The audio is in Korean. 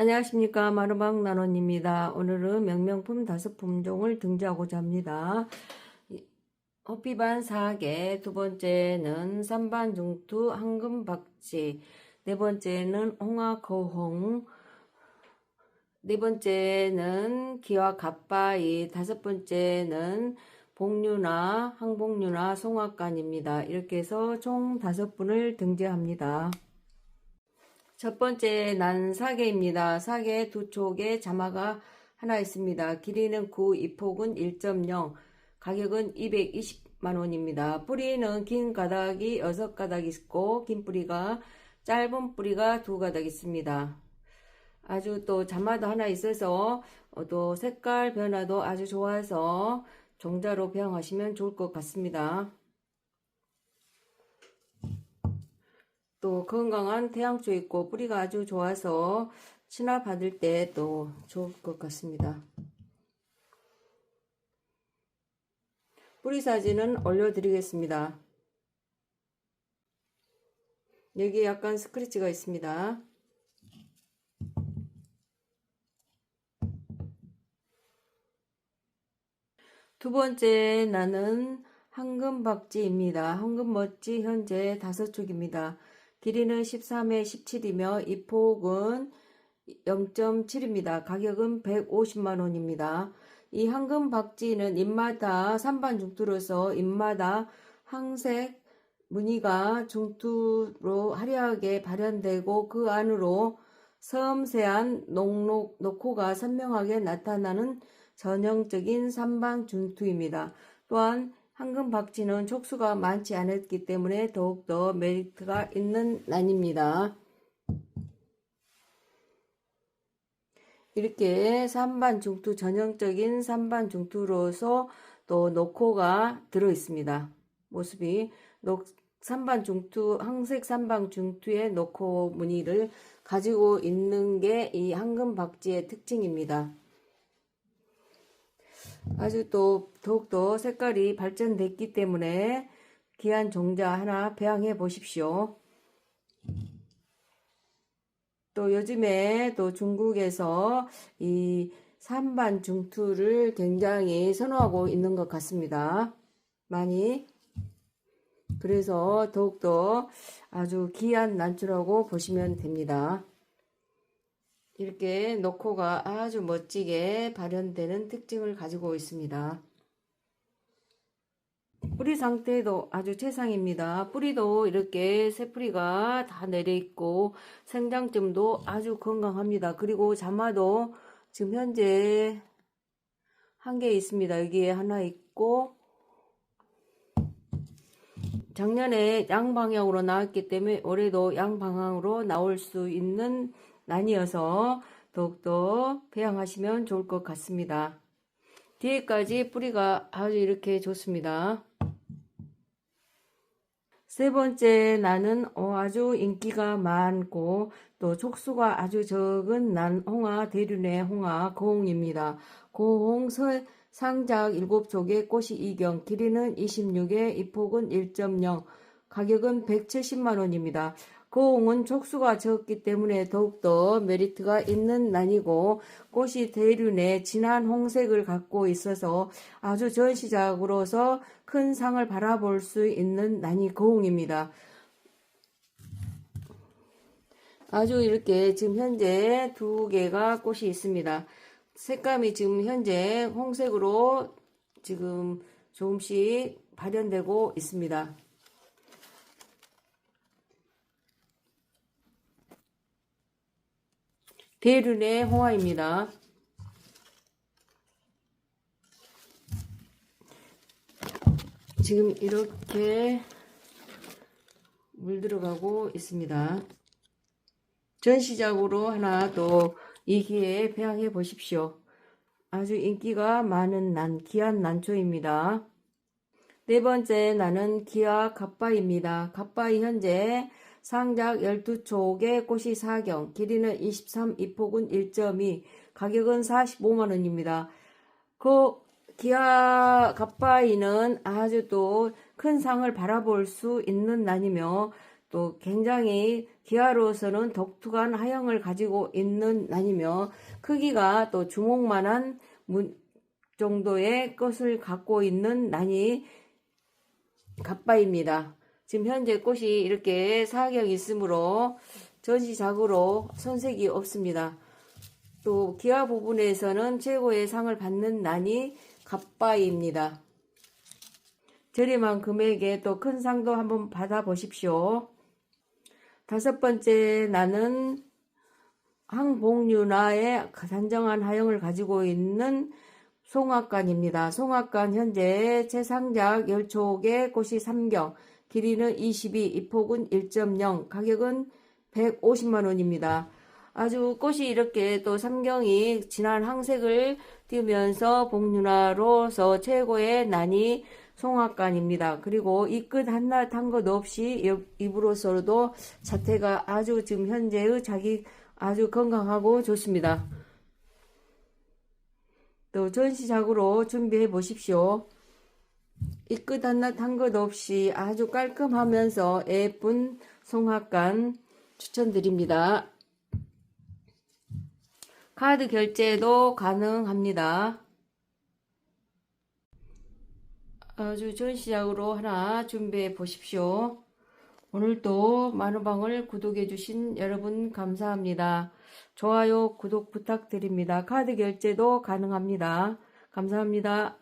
안녕하십니까 마루방 나논입니다. 오늘은 명명품 다섯 품종을 등재하고자 합니다. 이- 호피반 4개, 두 번째는 삼반 중투 황금박쥐, 네 번째는 홍화거홍, 네 번째는 기와 갓바이, 다섯 번째는 복류나 항복류나 송화간입니다. 이렇게 해서 총 다섯 분을 등재합니다. 첫 번째 난 사계입니다. 사계 두 촉에 자마가 하나 있습니다. 길이는 9, 이폭은 1.0, 가격은 220만 원입니다. 뿌리는 긴 가닥이 6가닥 있고 긴 뿌리가 짧은 뿌리가 두 가닥 있습니다. 아주 또 자마도 하나 있어서 어, 또 색깔 변화도 아주 좋아서 종자로 배양하시면 좋을 것 같습니다. 또 건강한 태양초 있고 뿌리가 아주 좋아서 친화 받을 때 또 좋을 것 같습니다. 뿌리 사진은 올려드리겠습니다. 여기 약간 스크래치가 있습니다. 두 번째 나는 황금박쥐입니다. 황금멋지 현재 다섯 촉입니다. 길이는 13에 17이며 이 폭은 0.7입니다. 가격은 150만 원입니다. 이 황금박쥐는 잎마다 산반 중투로서 잎마다 항색 무늬가 중투로 화려하게 발현되고 그 안으로 섬세한 녹록, 녹호가 선명하게 나타나는 전형적인 삼방 중투입니다. 또한 황금 박쥐는 촉수가 많지 않았기 때문에 더욱더 메리트가 있는 난입니다. 이렇게 삼반 중투 전형적인 삼반 중투로서 또 노코가 들어 있습니다. 모습이 녹 삼반 중투 황색 삼방 중투의 노코 무늬를 가지고 있는 게 이 황금 박쥐의 특징입니다. 아주 또 더욱더 색깔이 발전됐기 때문에 귀한 종자 하나 배양해 보십시오. 또 요즘에 또 중국에서 이 산반 중투를 굉장히 선호하고 있는 것 같습니다. 많이. 그래서 더욱더 아주 귀한 난초라고 보시면 됩니다. 이렇게 노코가 아주 멋지게 발현되는 특징을 가지고 있습니다. 뿌리 상태도 아주 최상입니다. 뿌리도 이렇게 새 뿌리가 다 내려있고 생장점도 아주 건강합니다. 그리고 자마도 지금 현재 한 개 있습니다. 여기에 하나 있고 작년에 양방향으로 나왔기 때문에 올해도 양방향으로 나올 수 있는 난이어서 더욱더 배양하시면 좋을 것 같습니다. 뒤에까지 뿌리가 아주 이렇게 좋습니다. 세 번째 나는 어, 아주 인기가 많고 또 촉수가 아주 적은 난 홍화 대륜의 홍화 고홍입니다. 고홍 서, 상작 7촉에 꽃이 2경 길이는 26에 잎폭은 1.0 가격은 170만 원입니다. 고홍은 촉수가 적기 때문에 더욱더 메리트가 있는 난이고 꽃이 대륜의 진한 홍색을 갖고 있어서 아주 전시작으로서 큰 상을 바라볼 수 있는 난이 고홍입니다. 아주 이렇게 지금 현재 두 개가 꽃이 있습니다. 색감이 지금 현재 홍색으로 지금 조금씩 발현되고 있습니다. 대륜의 홍화입니다. 지금 이렇게 물 들어가고 있습니다. 전시작으로 하나 또 이 기회에 배양해 보십시오. 아주 인기가 많은 난, 귀한 난초입니다. 네 번째 나는 기아 갓바입니다. 갓바이 현재 상작 12촉에 꽃이 4경, 길이는 23, 이폭은 1.2, 가격은 45만 원입니다. 그 기아 갓바이는 아주 또 큰 상을 바라볼 수 있는 난이며 또 굉장히 기아로서는 독특한 하형을 가지고 있는 난이며 크기가 또 주먹만한 문- 정도의 것을 갖고 있는 난이 갓바입니다. 지금 현재 꽃이 이렇게 사각형이 있으므로 전시작으로 손색이 없습니다. 또 기아 부분에서는 최고의 상을 받는 난이 갓바입니다. 저렴한 금액에 또 큰 상도 한번 받아보십시오. 다섯 번째 나는 항복륜화의 단정한 하형을 가지고 있는 송악관입니다. 송악관 현재 최상작 열촉의 꽃이 3경, 길이는 22, 입폭은 1.0, 가격은 150만 원입니다. 아주 꽃이 이렇게 또 삼경이 진한 항색을 띄우면서 복륜화로서 최고의 난이 송악관입니다. 그리고 이 끝 한낱 한 것 없이 옆- 입으로서도 자태가 아주 지금 현재의 자기 아주 건강하고 좋습니다. 또 전시작으로 준비해 보십시오. 이끝 한낱 한것 없이 아주 깔끔하면서 예쁜 송악관 추천드립니다. 카드 결제도 가능합니다. 아주 전시작으로 하나 준비해 보십시오. 오늘도 만우방을 구독해 주신 여러분 감사합니다. 좋아요, 구독 부탁드립니다. 카드 결제도 가능합니다. 감사합니다.